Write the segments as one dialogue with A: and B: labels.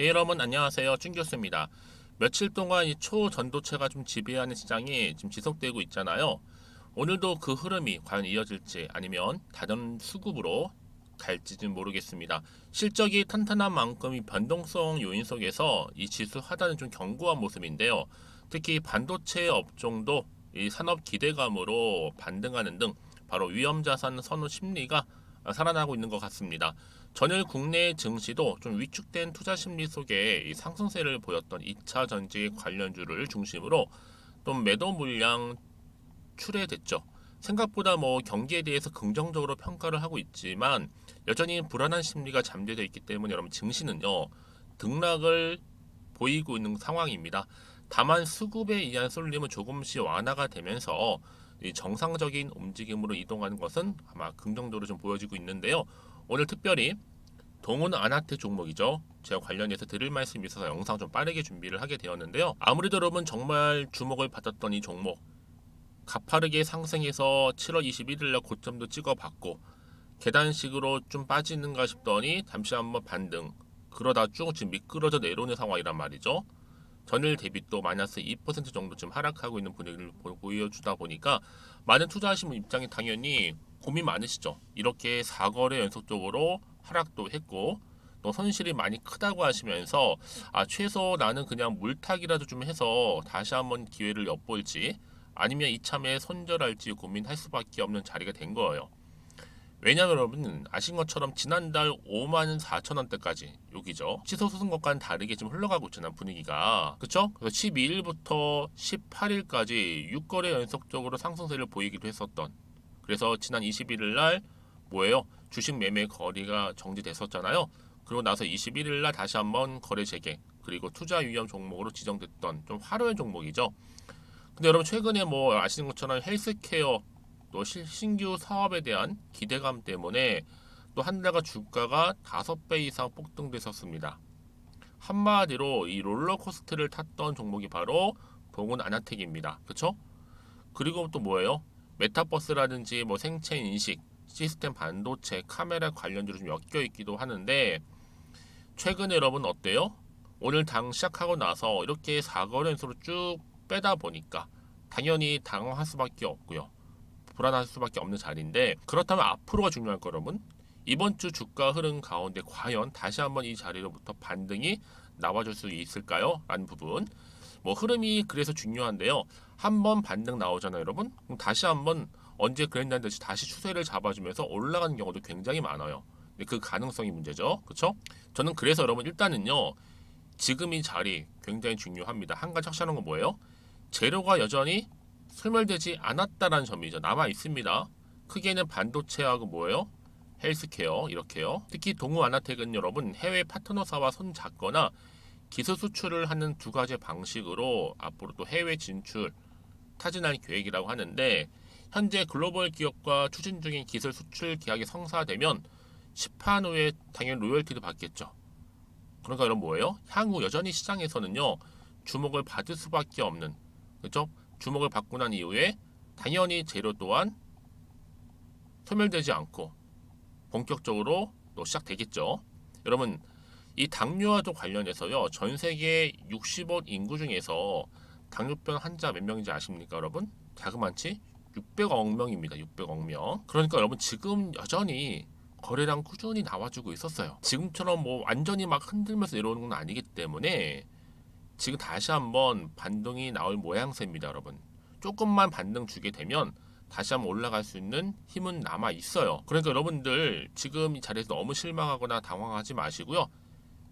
A: 네 여러분 안녕하세요 준 교수입니다. 며칠 동안 이 초전도체가 좀 지배하는 시장이 지금 지속되고 있잖아요. 오늘도 그 흐름이 과연 이어질지 아니면 다른 수급으로 갈지는 모르겠습니다. 실적이 탄탄한 만큼 이 변동성 요인 속에서 이 지수 하단은 좀 견고한 모습인데요. 특히 반도체 업종도 이 산업 기대감으로 반등하는 등 바로 위험 자산 선호 심리가 살아나고 있는 것 같습니다. 전일 국내 증시도 좀 위축된 투자 심리 속에 이 상승세를 보였던 2차 전지 관련주를 중심으로 좀 매도 물량 출회됐죠. 생각보다 뭐 경기에 대해서 긍정적으로 평가를 하고 있지만 여전히 불안한 심리가 잠재되어 있기 때문에 여러분 증시는요 등락을 보이고 있는 상황입니다. 다만 수급에 의한 쏠림은 조금씩 완화가 되면서 이 정상적인 움직임으로 이동하는 것은 아마 긍정적으로 좀 보여지고 있는데요. 오늘 특별히 동훈 아나테 종목이죠. 제가 관련해서 드릴 말씀이 있어서 영상 좀 빠르게 준비를 하게 되었는데요. 아무래도 여러분 정말 주목을 받았던 이 종목 가파르게 상승해서 7월 21일 날 고점도 찍어봤고 계단식으로 좀 빠지는가 싶더니 잠시 한번 반등 그러다 쭉 지금 미끄러져 내려오는 상황이란 말이죠. 전일 대비 또 마이너스 2% 정도 좀 하락하고 있는 분위기를 보- 보여주다 보니까 많은 투자하신 분 입장이 당연히 고민 많으시죠. 이렇게 4거래 연속적으로 하락도 했고 또 손실이 많이 크다고 하시면서 아 최소 나는 그냥 물타기라도 좀 해서 다시 한번 기회를 엿볼지 아니면 이참에 손절할지 고민할 수밖에 없는 자리가 된 거예요. 왜냐면 여러분 아신 것처럼 지난달 5만 4천 원대까지 여기죠. 시소 소송 것과는 다르게 지금 흘러가고 있잖아요 분위기가. 그쵸? 그래서 12일부터 18일까지 6거래 연속적으로 상승세를 보이기도 했었던. 그래서 지난 21일 날 뭐예요? 주식 매매 거리가 정지됐었잖아요. 그리고 나서 21일 날 다시 한번 거래 재개 그리고 투자 위험 종목으로 지정됐던 좀 화려한 종목이죠. 근데 여러분 최근에 뭐 아시는 것처럼 헬스케어 또 실- 신규 사업에 대한 기대감 때문에 또 한 달간 주가가 다섯 배 이상 폭등됐었습니다. 한마디로 이 롤러코스터를 탔던 종목이 바로 동훈 아나텍입니다. 그쵸? 그리고 또 뭐예요? 메타버스라든지 뭐 생체 인식, 시스템 반도체, 카메라 관련주로 좀 엮여 있기도 하는데 최근에 여러분 어때요? 오늘 당 시작하고 나서 이렇게 4거래 연속으로 쭉 빼다 보니까 당연히 당황할 수밖에 없고요. 불안할 수밖에 없는 자리인데 그렇다면 앞으로가 중요할 거 여러분. 이번 주 주가 흐름 가운데 과연 다시 한번 이 자리로부터 반등이 나와줄 수 있을까요? 라는 부분. 뭐 흐름이 그래서 중요한데요. 한 번 반등 나오잖아요, 여러분. 그럼 다시 한번 언제 그랬냐는 듯이 다시 추세를 잡아주면서 올라가는 경우도 굉장히 많아요. 그 가능성이 문제죠. 그렇죠? 저는 그래서 여러분 일단은요. 지금 이 자리 굉장히 중요합니다. 한 가지 확실한 건 뭐예요? 재료가 여전히 소멸되지 않았다라는 점이죠. 남아 있습니다. 크게는 반도체하고 뭐예요? 헬스케어 이렇게요. 특히 동우 아나텍은 여러분 해외 파트너사와 손 잡거나 기술 수출을 하는 두 가지 방식으로 앞으로 또 해외 진출 타진할 계획이라고 하는데 현재 글로벌 기업과 추진 중인 기술 수출 계약이 성사되면 시판 후에 당연히 로열티도 받겠죠. 그러니까 여러분 뭐예요? 향후 여전히 시장에서는요 주목을 받을 수밖에 없는 그렇죠? 주목을 받고 난 이후에 당연히 재료 또한 소멸되지 않고 본격적으로 또 시작되겠죠. 여러분 이 당뇨와도 관련해서요 전 세계 60억 인구 중에서 당뇨병 환자 몇 명인지 아십니까 여러분? 자그만치 600억 명입니다. 600억 명. 그러니까 여러분 지금 여전히 거래량 꾸준히 나와주고 있었어요. 지금처럼 뭐 완전히 막 흔들면서 내려오는 건 아니기 때문에 지금 다시 한번 반등이 나올 모양새입니다, 여러분. 조금만 반등 주게 되면 다시 한번 올라갈 수 있는 힘은 남아 있어요. 그러니까 여러분들 지금 이 자리에서 너무 실망하거나 당황하지 마시고요.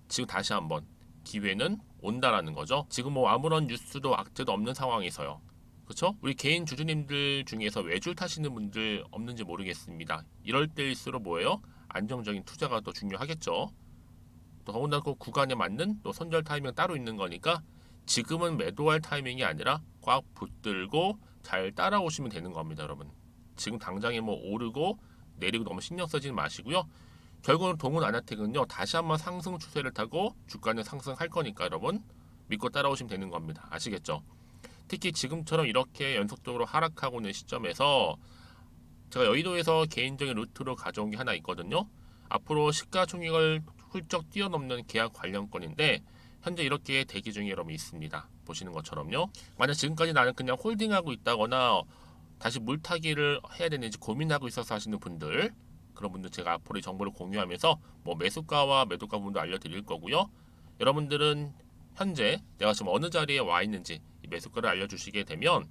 A: 지금 다시 한번 기회는 온다라는 거죠. 지금 뭐 아무런 뉴스도 악재도 없는 상황에서요. 그렇죠? 우리 개인 주주님들 중에서 외줄 타시는 분들 없는지 모르겠습니다. 이럴 때일수록 뭐예요? 안정적인 투자가 더 중요하겠죠. 또 더군다나 그 구간에 맞는 또 손절 타이밍 따로 있는 거니까 지금은 매도할 타이밍이 아니라 꽉 붙들고 잘 따라오시면 되는 겁니다, 여러분. 지금 당장에 뭐 오르고 내리고 너무 신경 쓰지 마시고요. 결국은 동훈 아나텍은요 다시 한번 상승 추세를 타고 주가는 상승할 거니까 여러분 믿고 따라오시면 되는 겁니다. 아시겠죠? 특히 지금처럼 이렇게 연속적으로 하락하고 있는 시점에서 제가 여의도에서 개인적인 루트로 가져온 게 하나 있거든요. 앞으로 시가총액을 훌쩍 뛰어넘는 계약 관련권인데 현재 이렇게 대기 중에 여러분 있습니다. 보시는 것처럼요. 만약 지금까지 나는 그냥 홀딩하고 있다거나 다시 물타기를 해야 되는지 고민하고 있어서 하시는 분들 그런 분들 제가 앞으로 이 정보를 공유하면서 뭐 매수가와 매도가 부분도 알려드릴 거고요. 여러분들은 현재 내가 지금 어느 자리에 와 있는지 이 매수가를 알려주시게 되면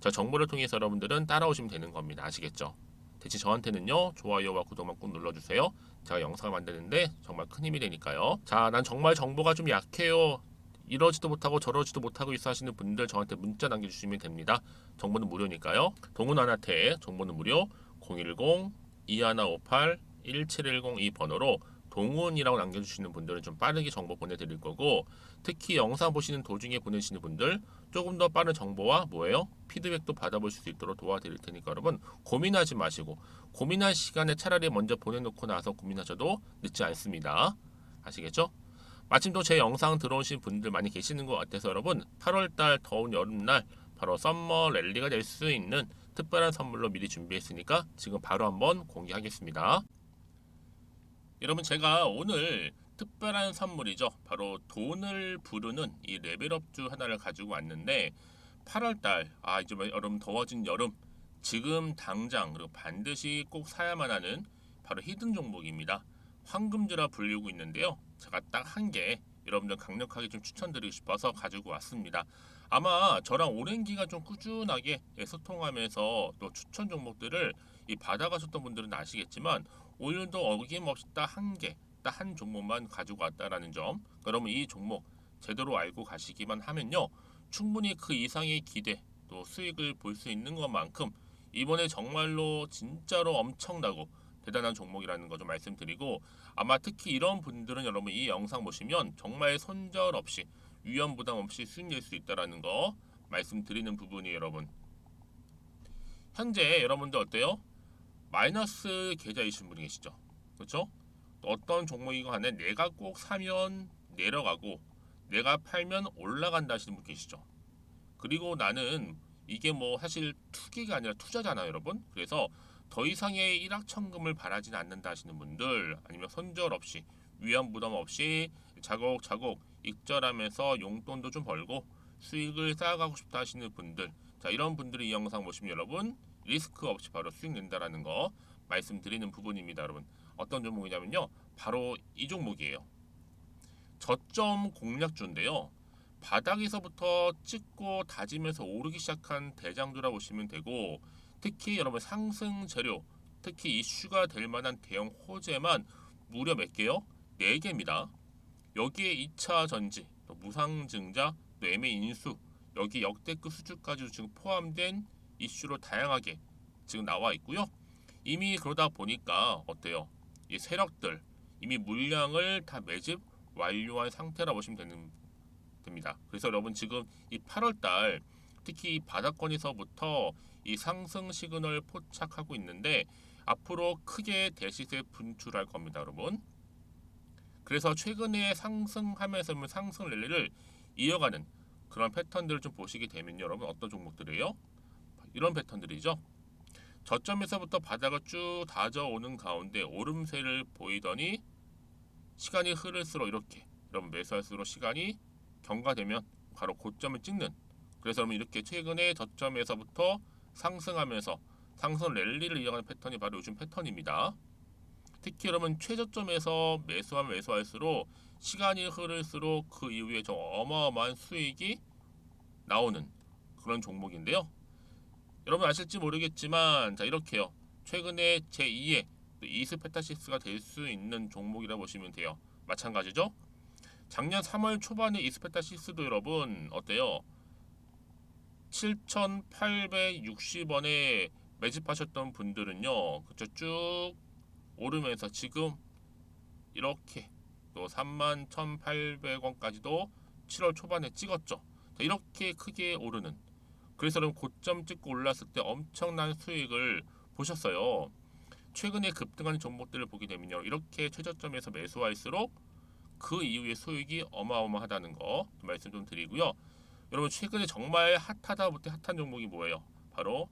A: 저 정보를 통해서 여러분들은 따라오시면 되는 겁니다. 아시겠죠? 대신 저한테는요 좋아요와 구독만 꼭 눌러주세요. 제가 영상을 만드는데 정말 큰 힘이 되니까요. 자, 난 정말 정보가 좀 약해요. 이러지도 못하고 저러지도 못하고 있어 하시는 분들 저한테 문자 남겨주시면 됩니다. 정보는 무료니까요. 동훈아나태 정보는 무료 010 2158 1710 이 번호로 동훈이라고 남겨주시는 분들은 좀 빠르게 정보 보내드릴 거고 특히 영상 보시는 도중에 보내시는 분들 조금 더 빠른 정보와 뭐예요? 피드백도 받아보실 수 있도록 도와드릴 테니까 여러분 고민하지 마시고 고민할 시간에 차라리 먼저 보내놓고 나서 고민하셔도 늦지 않습니다. 아시겠죠? 마침 또 제 영상 들어오신 분들 많이 계시는 것 같아서 여러분 8월달 더운 여름날 바로 썸머 랠리가 될 수 있는 특별한 선물로 미리 준비했으니까 지금 바로 한번 공개하겠습니다. 여러분 제가 오늘 특별한 선물이죠. 바로 돈을 부르는 이 레벨업주 하나를 가지고 왔는데 8월달 아 이제 뭐 여름 더워진 여름 지금 당장 그리고 반드시 꼭 사야만 하는 바로 히든 종목입니다. 황금주라 불리고 있는데요. 제가 딱 한 개 여러분들 강력하게 좀 추천드리고 싶어서 가지고 왔습니다. 아마 저랑 오랜 기간 좀 꾸준하게 예, 소통하면서 또 추천 종목들을 이 받아가셨던 분들은 아시겠지만 오늘도 어김없이 딱 한 개, 딱 한 종목만 가지고 왔다라는 점. 그러면 이 종목 제대로 알고 가시기만 하면요. 충분히 그 이상의 기대 또 수익을 볼 수 있는 것만큼 이번에 정말로 진짜로 엄청나고 대단한 종목이라는 거 좀 말씀드리고 아마 특히 이런 분들은 여러분 이 영상 보시면 정말 손절 없이 위험 부담 없이 수익 낼 수 있다라는 거 말씀드리는 부분이 여러분 현재 여러분들 어때요? 마이너스 계좌이신 분이 계시죠? 그렇죠? 어떤 종목이건 간에 내가 꼭 사면 내려가고 내가 팔면 올라간다 하시는 분 계시죠? 그리고 나는 이게 뭐 사실 투기가 아니라 투자잖아요, 여러분. 그래서 더 이상의 일확천금을 바라진 않는다 하시는 분들 아니면 손절 없이 위험 부담 없이 자곡자곡 익절하면서 용돈도 좀 벌고 수익을 쌓아가고 싶다 하시는 분들. 자 이런 분들이 이 영상 보시면 여러분 리스크 없이 바로 수익 낸다라는 거 말씀드리는 부분입니다 여러분. 어떤 종목이냐면요. 바로 이 종목이에요. 저점 공략주인데요. 바닥에서부터 찍고 다지면서 오르기 시작한 대장주라 보시면 되고 특히 여러분 상승 재료 특히 이슈가 될 만한 대형 호재만 무려 몇 개요? 4개입니다. 여기에 2차 전지, 또 무상증자, 또 매매 인수, 여기 역대급 수주까지 지금 포함된 이슈로 다양하게 지금 나와 있고요. 이미 그러다 보니까 어때요? 이 세력들 이미 물량을 다 매집 완료한 상태라 보시면 되는 됩니다. 그래서 여러분 지금 이 8월 달 특히 이 바닥권에서부터 이 상승 시그널 포착하고 있는데 앞으로 크게 대시세 분출할 겁니다, 여러분. 그래서 최근에 상승하면서 상승 랠리를 이어가는 그런 패턴들을 좀 보시게 되면 여러분 어떤 종목들이에요? 이런 패턴들이죠. 저점에서부터 바닥을 쭉 다져오는 가운데 오름세를 보이더니 시간이 흐를수록 이렇게 여러분 매수할수록 시간이 경과되면 바로 고점을 찍는 그래서 여러분 이렇게 최근에 저점에서부터 상승하면서 상승 랠리를 이어가는 패턴이 바로 요즘 패턴입니다. 특히 여러분 최저점에서 매수하면 매수할수록 시간이 흐를수록 그 이후에 좀 어마어마한 수익이 나오는 그런 종목인데요. 여러분 아실지 모르겠지만 자 이렇게요. 최근에 제2의 이스페타시스가 될 수 있는 종목이라 보시면 돼요. 마찬가지죠. 작년 3월 초반에 이스페타시스도 여러분 어때요? 7,860원에 매집하셨던 분들은요. 그쵸 쭉 오르면서 지금 이렇게 또 31,800원까지도 7월 초반에 찍었죠. 자, 이렇게 크게 오르는 그래서 여러분 고점 찍고 올랐을 때 엄청난 수익을 보셨어요. 최근에 급등하는 종목들을 보게 되면요. 이렇게 최저점에서 매수할수록 그 이후에 수익이 어마어마하다는 거 말씀 좀 드리고요. 여러분 최근에 정말 핫하다 못해 핫한 종목이 뭐예요? 바로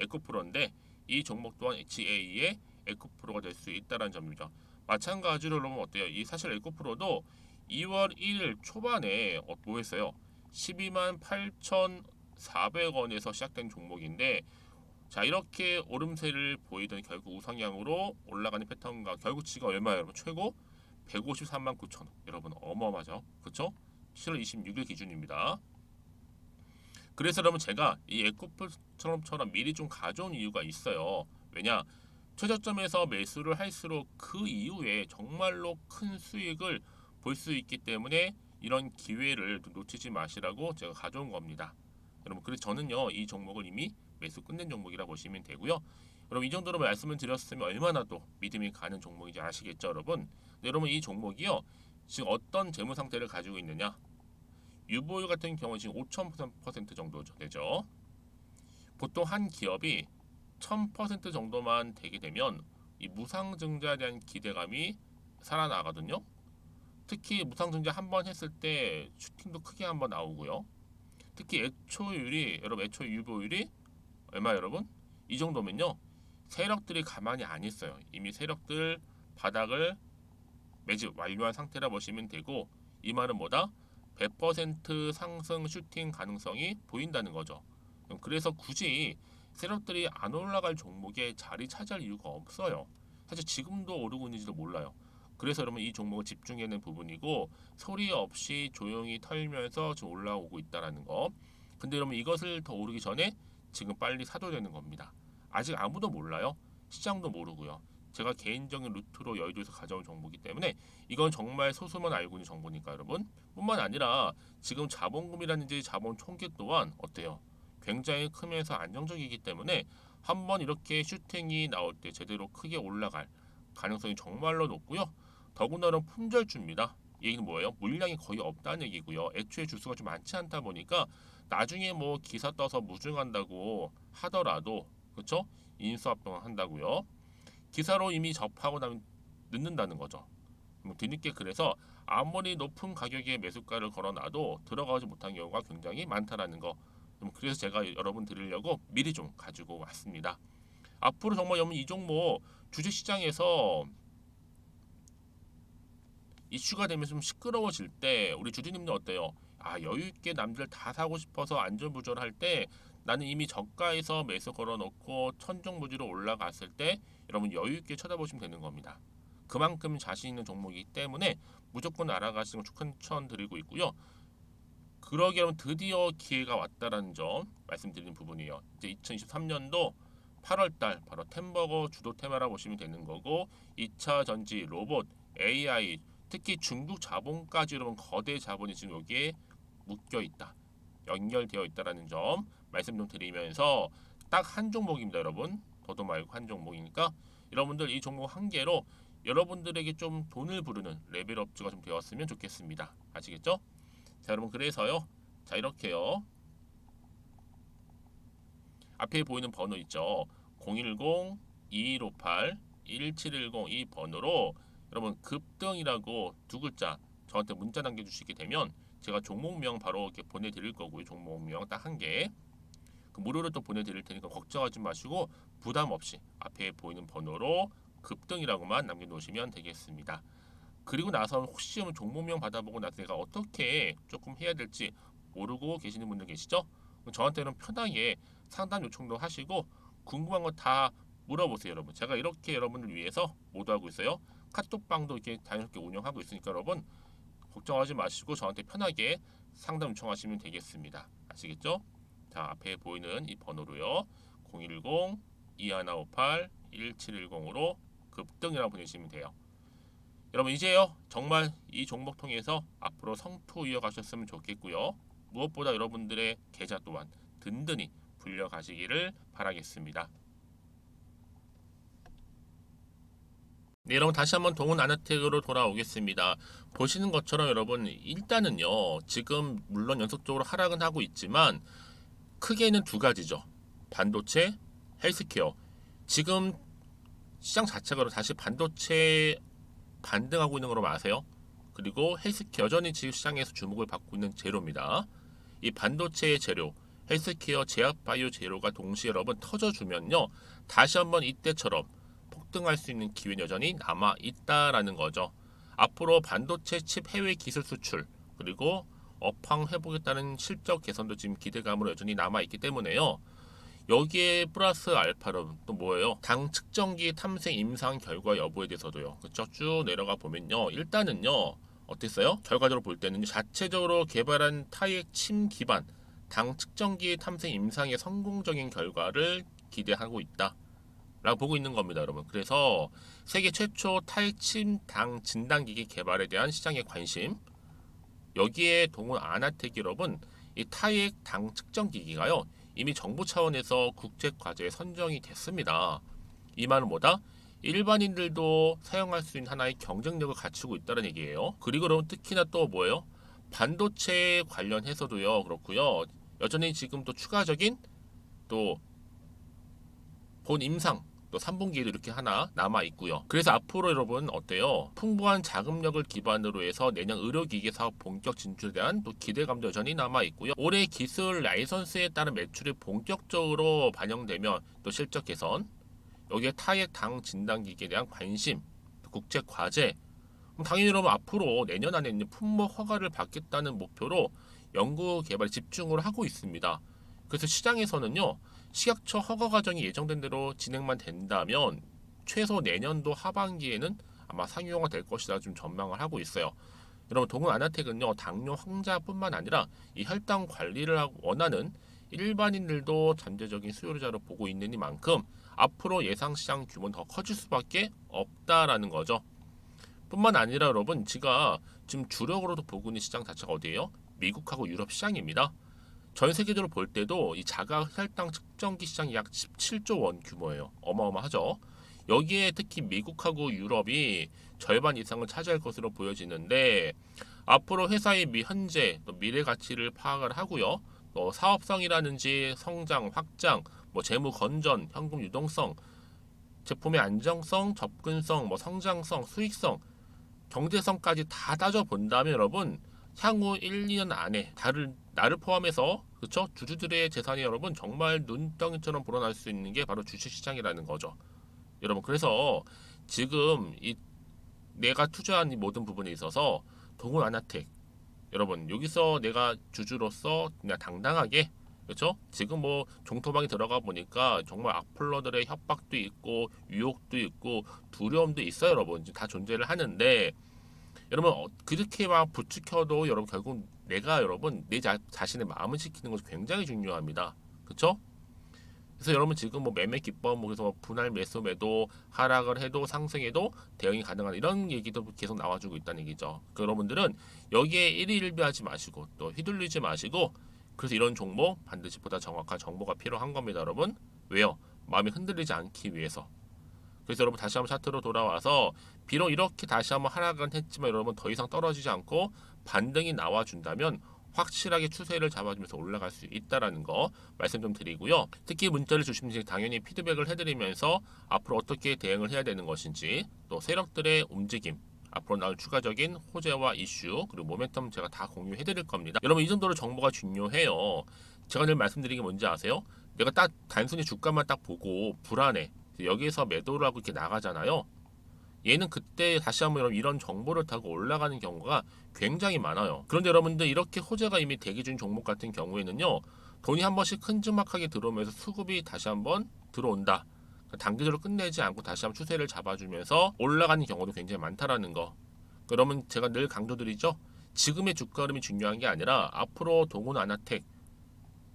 A: 에코프로인데 이 종목 또한 HA의 에코프로가 될 수 있다는 점이죠. 마찬가지로 여러분 어때요? 이 사실 에코프로도 2월 1일 초반에 어, 뭐 했어요? 12만 8,400원에서 시작된 종목인데 자 이렇게 오름세를 보이던 결국 우상향으로 올라가는 패턴과 결국 지금 얼마예요 여러분? 최고 153만 9천 원. 여러분 어마어마하죠? 그쵸? 7월 26일 기준입니다. 그래서 여러분 제가 이 에코프처럼처럼 미리 좀 가져온 이유가 있어요. 왜냐 최저점에서 매수를 할수록 그 이후에 정말로 큰 수익을 볼 수 있기 때문에 이런 기회를 놓치지 마시라고 제가 가져온 겁니다 여러분 그래서 저는요 이 종목을 이미 매수 끝낸 종목이라 보시면 되고요. 여러분 이 정도로 말씀을 드렸으면 얼마나 또 믿음이 가는 종목인지 아시겠죠, 여러분? 네, 여러분 이 종목이요 지금 어떤 재무 상태를 가지고 있느냐? 유보율 같은 경우 지금 5,000% 정도 되죠. 보통 한 기업이 1,000% 정도만 되게 되면 이 무상증자에 대한 기대감이 살아나거든요. 특히 무상증자 한 번 했을 때 슈팅도 크게 한 번 나오고요. 특히 애초율이 여러분 애초 유보율이 얼마 여러분? 이 정도면요. 세력들이 가만히 안 있어요. 이미 세력들 바닥을 매집 완료한 상태라 보시면 되고 이 말은 뭐다? 100% 상승 슈팅 가능성이 보인다는 거죠. 그래서 굳이 세력들이 안 올라갈 종목에 자리 차지할 이유가 없어요. 사실 지금도 오르고 있는지도 몰라요. 그래서 여러분 이 종목을 집중하는 부분이고 소리 없이 조용히 털면서 지금 올라오고 있다라는 거. 근데 여러분 이것을 더 오르기 전에 지금 빨리 사도 되는 겁니다. 아직 아무도 몰라요. 시장도 모르고요. 제가 개인적인 루트로 여의도에서 가져온 정보이기 때문에 이건 정말 소수만 알고 있는 정보니까 여러분 뿐만 아니라 지금 자본금이라든지 자본 총계 또한 어때요? 굉장히 크면서 안정적이기 때문에 한번 이렇게 슈팅이 나올 때 제대로 크게 올라갈 가능성이 정말로 높고요. 더군다나 품절주입니다. 얘기는 뭐예요? 물량이 거의 없다는 얘기고요. 애초에 주수가 좀 많지 않다 보니까 나중에 뭐 기사 떠서 무증한다고 하더라도 그렇죠? 인수합병 한다고요. 기사로 이미 접하고 나면 늦는다는 거죠. 뭐 뒤늦게 그래서 아무리 높은 가격에 매수가를 걸어놔도 들어가지 못한 경우가 굉장히 많다라는 거. 그래서 제가 여러분 드리려고 미리 좀 가지고 왔습니다. 앞으로 정말 여러분 이 종목 주식 시장에서 이슈가 되면서 좀 시끄러워질 때 우리 주주님들 어때요? 아 여유 있게 남들 다 사고 싶어서 안전부절할 때 나는 이미 저가에서 매수 걸어놓고 천정부지로 올라갔을 때 여러분 여유 있게 쳐다보시면 되는 겁니다. 그만큼 자신 있는 종목이기 때문에 무조건 알아가시는 걸 추천드리고 있고요. 그러기 여러분 드디어 기회가 왔다라는 점 말씀드리는 부분이에요. 이제 2023년도 8월달 바로 템버거 주도 테마라 보시면 되는 거고 2차 전지, 로봇, AI 특히 중국 자본까지 여러분 거대 자본이 지금 여기에 묶여 있다. 연결되어 있다라는 점 말씀 좀 드리면서 딱 한 종목입니다, 여러분. 더도 말고 한 종목이니까 여러분들 이 종목 한 개로 여러분들에게 좀 돈을 부르는 레벨업주가 좀 되었으면 좋겠습니다. 아시겠죠? 자, 여러분 그래서요. 자, 이렇게요. 앞에 보이는 번호 있죠. 010 2158 1710 이 번호로 여러분 급등이라고 두 글자 저한테 문자 남겨주시게 되면 제가 종목명 바로 이렇게 보내드릴 거고요. 종목명 딱 한 개. 그 무료로 또 보내드릴 테니까 걱정하지 마시고 부담 없이 앞에 보이는 번호로 급등이라고만 남겨놓으시면 되겠습니다. 그리고 나서 혹시 종목명 받아보고 나서 내가 어떻게 조금 해야 될지 모르고 계시는 분들 계시죠? 저한테는 편하게 상담 요청도 하시고 궁금한 거 다 물어보세요, 여러분. 제가 이렇게 여러분을 위해서 모두 하고 있어요. 카톡방도 이렇게 자연스럽게 운영하고 있으니까 여러분 걱정하지 마시고 저한테 편하게 상담 요청하시면 되겠습니다. 아시겠죠? 자 앞에 보이는 이 번호로요. 010 2158 1710으로 급등이라고 보내시면 돼요. 여러분 이제요 정말 이 종목 통해서 앞으로 성투 이어가셨으면 좋겠고요. 무엇보다 여러분들의 계좌 또한 든든히 불려가시기를 바라겠습니다. 네, 여러분 다시 한번 동은 아나텍으로 돌아오겠습니다. 보시는 것처럼 여러분 일단은요 지금 물론 연속적으로 하락은 하고 있지만 크게는 두 가지죠. 반도체, 헬스케어. 지금 시장 자체가 다시 반도체 반등하고 있는 걸로 아세요? 그리고 헬스케어 여전히 지금 시장에서 주목을 받고 있는 재료입니다. 이 반도체의 재료, 헬스케어, 제약바이오 재료가 동시에 여러분 터져주면요 다시 한번 이때처럼 폭등할 수 있는 기회는 여전히 남아 있다라는 거죠. 앞으로 반도체 칩 해외 기술 수출 그리고 업황 회복에 따른 실적 개선도 지금 기대감으로 여전히 남아 있기 때문에요. 여기에 플러스 알파로 또 뭐예요? 당 측정기 탐색 임상 결과 여부에 대해서도요. 그쵸? 쭉 내려가 보면요. 일단은요. 어땠어요? 결과적으로 볼 때는 자체적으로 개발한 타액 침 기반 당 측정기 탐색 임상의 성공적인 결과를 기대하고 있다. 라고 보고 있는 겁니다, 여러분. 그래서 세계 최초 탈침 당 진단기기 개발에 대한 시장의 관심 여기에 동원 아나텍 기업은 이 타액 당 측정 기기가요 이미 정부 차원에서 국제 과제에 선정이 됐습니다. 이 말은 뭐다? 일반인들도 사용할 수 있는 하나의 경쟁력을 갖추고 있다는 얘기예요. 그리고 여러분 특히나 또 뭐예요? 반도체 관련해서도요 그렇고요. 여전히 지금 또 추가적인 또 본 임상 또 3분기에도 이렇게 하나 남아 있고요. 그래서 앞으로 여러분 어때요? 풍부한 자금력을 기반으로 해서 내년 의료기기 사업 본격 진출에 대한 또 기대감도 여전히 남아 있고요. 올해 기술 라이선스에 따른 매출이 본격적으로 반영되면 또 실적 개선, 여기에 타액 당 진단기기에 대한 관심, 또 국제 과제, 당연히 여러분 앞으로 내년 안에 이제 품목 허가를 받겠다는 목표로 연구 개발에 집중을 하고 있습니다. 그래서 시장에서는요. 식약처 허가 과정이 예정된 대로 진행만 된다면 최소 내년도 하반기에는 아마 상용화 될 것이다 좀 전망을 하고 있어요. 여러분 동은 아나텍은요 당뇨 환자뿐만 아니라 이 혈당 관리를 원하는 일반인들도 잠재적인 수요자로 보고 있는 이만큼 앞으로 예상 시장 규모는 더 커질 수밖에 없다라는 거죠. 뿐만 아니라 여러분 제가 지금 주력으로도 보고 있는 시장 자체가 어디예요? 미국하고 유럽 시장입니다. 전 세계적으로 볼 때도 이 자가 혈당 측정기 시장이 약 17조 원 규모예요. 어마어마하죠. 여기에 특히 미국하고 유럽이 절반 이상을 차지할 것으로 보여지는데 앞으로 회사의 미 현재 또 미래 가치를 파악을 하고요. 또 사업성이라든지 성장, 확장, 뭐 재무 건전, 현금 유동성, 제품의 안정성, 접근성, 뭐 성장성, 수익성, 경제성까지 다 따져 본다면 여러분 향후 1, 2년 안에 다를 나를 포함해서 그렇죠 주주들의 재산이 여러분 정말 눈덩이처럼 불어날 수 있는 게 바로 주식 시장이라는 거죠. 여러분 그래서 지금 이 내가 투자한 이 모든 부분에 있어서 동훈 아나텍 여러분 여기서 내가 주주로서 그냥 당당하게 그렇죠? 지금 뭐 종토방에 들어가 보니까 정말 악플러들의 협박도 있고 유혹도 있고 두려움도 있어요, 여러분. 다 존재를 하는데 여러분 어, 그렇게 막 부추켜도 여러분 결국 내가 여러분 내 자, 자신의 마음을 지키는 것이 굉장히 중요합니다. 그렇죠? 그래서 여러분 지금 뭐 매매 기법 뭐 그래서 분할 매수 매도 하락을 해도 상승해도 대응이 가능한 이런 얘기도 계속 나와주고 있다는 얘기죠. 그 여러분들은 여기에 일희일비하지 마시고 또 휘둘리지 마시고 그래서 이런 종목 반드시 보다 정확한 정보가 필요한 겁니다, 여러분. 왜요? 마음이 흔들리지 않기 위해서. 그래서 여러분 다시 한번 차트로 돌아와서 비록 이렇게 다시 한번 하락은 했지만 여러분 더 이상 떨어지지 않고 반등이 나와준다면 확실하게 추세를 잡아주면서 올라갈 수 있다라는 거 말씀 좀 드리고요. 특히 문자를 주시면 당연히 피드백을 해드리면서 앞으로 어떻게 대응을 해야 되는 것인지 또 세력들의 움직임 앞으로 나올 추가적인 호재와 이슈 그리고 모멘텀 제가 다 공유해 드릴 겁니다. 여러분 이 정도로 정보가 중요해요. 제가 늘 말씀드린 게 뭔지 아세요? 내가 딱 단순히 주가만 딱 보고 불안해. 여기에서 매도를 하고 이렇게 나가잖아요. 얘는 그때 다시 한번 이런 정보를 타고 올라가는 경우가 굉장히 많아요. 그런데 여러분들 이렇게 호재가 이미 대기 중 종목 같은 경우에는요. 돈이 한 번씩 큼지막하게 들어오면서 수급이 다시 한번 들어온다. 단기적으로 끝내지 않고 다시 한번 추세를 잡아주면서 올라가는 경우도 굉장히 많다라는 거. 그러면 제가 늘 강조드리죠. 지금의 주가 흐름이 중요한 게 아니라 앞으로 동훈 아나텍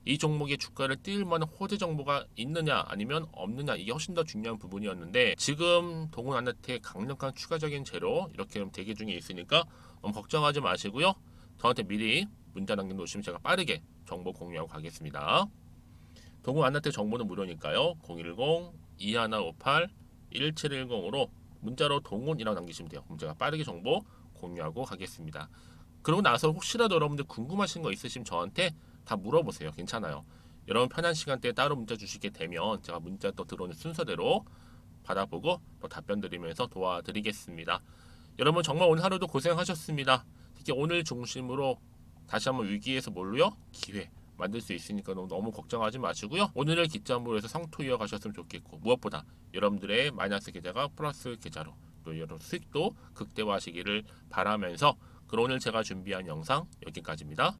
A: 이 종목의 주가를 띄울 만한 호재 정보가 있느냐 아니면 없느냐 이게 훨씬 더 중요한 부분이었는데 지금 동훈 아나텍 강력한 추가적인 재료 이렇게 대기 중에 있으니까 너무 걱정하지 마시고요. 저한테 미리 문자 남겨놓으시면 제가 빠르게 정보 공유하고 가겠습니다. 동훈 아나텍 정보는 무료니까요. 010-2158-1710으로 문자로 동훈이라고 남기시면 돼요. 그럼 제가 빠르게 정보 공유하고 가겠습니다. 그러고 나서 혹시라도 여러분들 궁금하신 거 있으시면 저한테 다 물어보세요. 괜찮아요. 여러분 편한 시간대에 따로 문자 주시게 되면 제가 문자 또 들어오는 순서대로 받아보고 또 답변 드리면서 도와드리겠습니다. 여러분 정말 오늘 하루도 고생하셨습니다. 특히 오늘 중심으로 다시 한번 위기에서 뭘로요? 기회. 만들 수 있으니까 너무, 걱정하지 마시고요. 오늘을 기점으로 해서 성토 이어가셨으면 좋겠고 무엇보다 여러분들의 마이너스 계좌가 플러스 계좌로 또 여러분 수익도 극대화하시기를 바라면서 그럼 오늘 제가 준비한 영상 여기까지입니다.